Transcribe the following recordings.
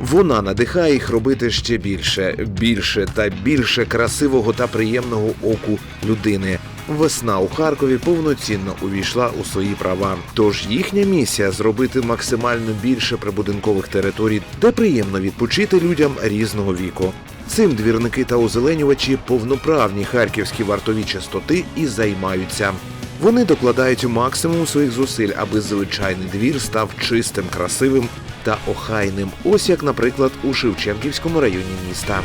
Вона надихає їх робити ще більше, більше та більше красивого та приємного оку людини. Весна у Харкові повноцінно увійшла у свої права. Тож їхня місія зробити максимально більше прибудинкових територій, де приємно відпочити людям різного віку. Цим двірники та озеленювачі повноправні харківські вартові частоти і займаються. Вони докладають максимум своїх зусиль, аби звичайний двір став чистим, красивим та охайним. Ось як, наприклад, у Шевченківському районі міста.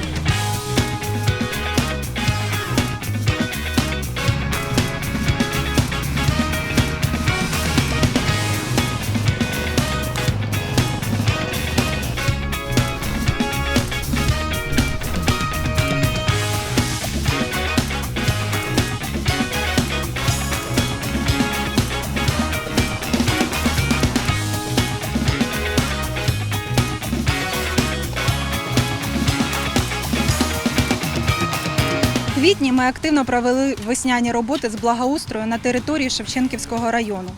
Квітні ми активно провели весняні роботи з благоустрою на території Шевченківського району.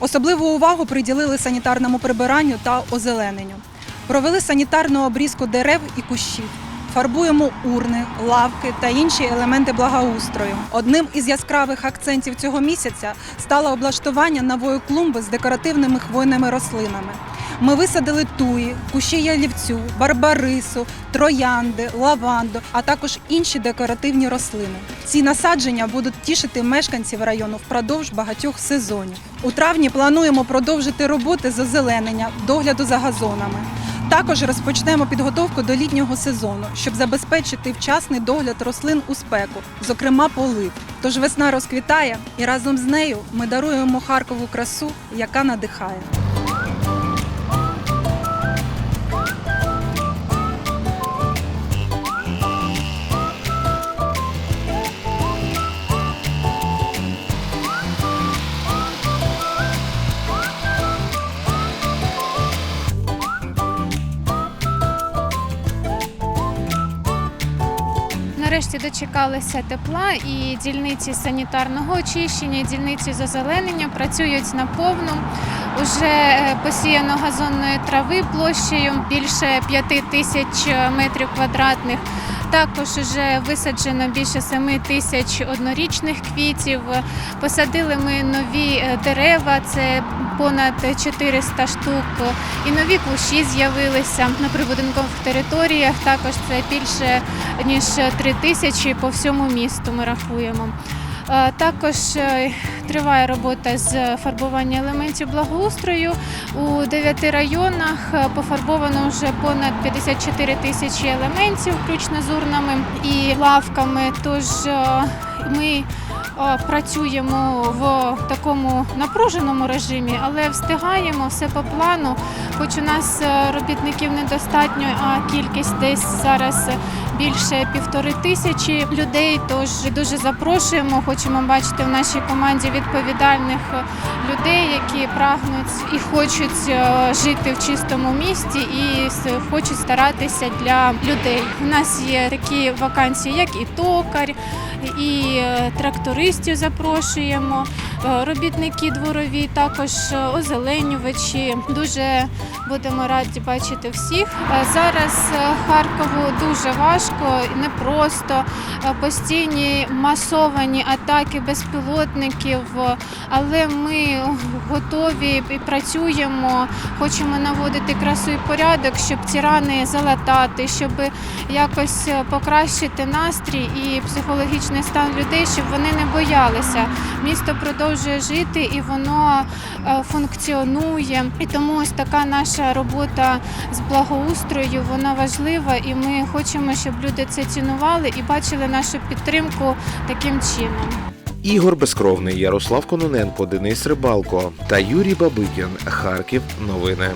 Особливу увагу приділили санітарному прибиранню та озелененню. Провели санітарну обрізку дерев і кущів. Фарбуємо урни, лавки та інші елементи благоустрою. Одним із яскравих акцентів цього місяця стало облаштування нової клумби з декоративними хвойними рослинами. Ми висадили туї, кущі ялівцю, барбарису, троянди, лаванду, а також інші декоративні рослини. Ці насадження будуть тішити мешканців району впродовж багатьох сезонів. У травні плануємо продовжити роботи з озеленення, догляду за газонами. Також розпочнемо підготовку до літнього сезону, щоб забезпечити вчасний догляд рослин у спеку, зокрема полив. Тож весна розквітає, і разом з нею ми даруємо Харкову красу, яка надихає. Нарешті дочекалися тепла і дільниці санітарного очищення, і дільниці з озеленення працюють наповну. Уже е, посіяно газонної трави площею більше 5 тисяч метрів квадратних. Також вже висаджено більше 7 тисяч однорічних квітів. Посадили ми нові е, дерева, це понад 400 штук. І нові кущі з'явилися на прибудинкових територіях. Також це більше ніж 3 тисячі по всьому місту. Ми рахуємо. Е, Також е, триває робота з фарбування елементів благоустрою. У дев'яти районах е, пофарбовано вже понад 54 тисячі елементів, включно з урнами і лавками. Тож ми працюємо в такому напруженому режимі, але встигаємо все по плану. Хоч у нас робітників недостатньо, а кількість десь зараз більше півтори тисячі людей. Тож дуже запрошуємо. Хочемо бачити в нашій команді відповідальних е, людей, які прагнуть і хочуть е, жити в чистому місті і хочуть старатися для людей. У нас є такі вакансії, як і токар, і е, трактористів запрошуємо, робітники дворові, також озеленювачі. Дуже будемо раді бачити всіх. Зараз Харкову дуже важко, і непросто, Е, постійні масовані атаки безпілотників, але ми готові і працюємо, хочемо наводити красу і порядок, щоб ці рани залатати, щоб якось покращити настрій і психологічний стан людей, щоб вони не боялися. Місто продовжує жити і воно е, функціонує. І тому ось така наша робота з благоустрою вона важлива, і ми хочемо, щоб люди це цінували і бачили нашу підтримку таким чином. Ігор Безкровний, Ярослав Кононенко, Денис Рибалко та Юрій Бабикін. Харків. Новини.